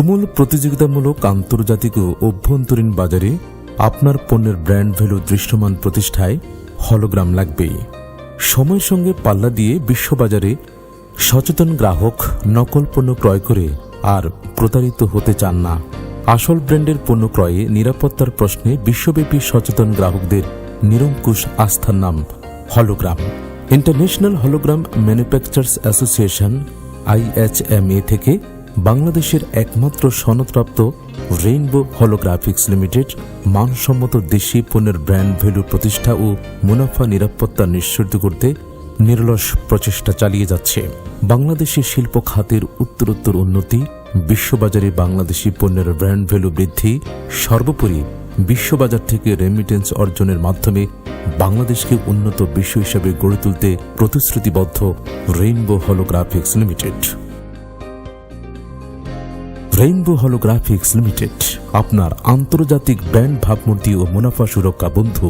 তুমুল প্রতিযোগিতামূলক আন্তর্জাতিক ও অভ্যন্তরীণ বাজারে আপনার পণ্যের ব্র্যান্ড ভ্যালু দৃশ্যমান প্রতিষ্ঠায় হলোগ্রাম লাগবেই সময়ের সঙ্গে পাল্লা দিয়ে বিশ্ববাজারে সচেতন গ্রাহক নকল পণ্য ক্রয় করে আর প্রতারিত হতে চান না। আসল ব্র্যান্ডের পণ্য ক্রয়ে নিরাপত্তার প্রশ্নে বিশ্বব্যাপী সচেতন গ্রাহকদের নিরঙ্কুশ আস্থার নাম hologram. International hologram manufacturers association, IHMA থেকে বাংলাদেশের একমাত্র সনদপ্রাপ্ত রেইনবো হলোগ্রাফিক্স লিমিটেড মানসম্মত দেশি পণ্যের ব্র্যান্ড ভ্যালু প্রতিষ্ঠা ও মুনাফা নিরাপত্তা নিশ্চিত করতে নিরলস প্রচেষ্টা চালিয়ে যাচ্ছে। বাংলাদেশি শিল্প খাতের উত্তরোত্তর উন্নতি, বিশ্ববাজারে বাংলাদেশি পণ্যের ব্র্যান্ড ভ্যালু বৃদ্ধি, সর্বোপরি বিশ্ববাজার থেকে রেমিটেন্স অর্জনের মাধ্যমে বাংলাদেশকে উন্নত বিশ্ব হিসেবে গড়ে তুলতে প্রতিশ্রুতিবদ্ধ rainbow holographics limited rainbow holographics limited আপনার আন্তর্জাতিক ব্র্যান্ড ভাবমূর্তি ও মুনাফা সুরক্ষা বন্ধু।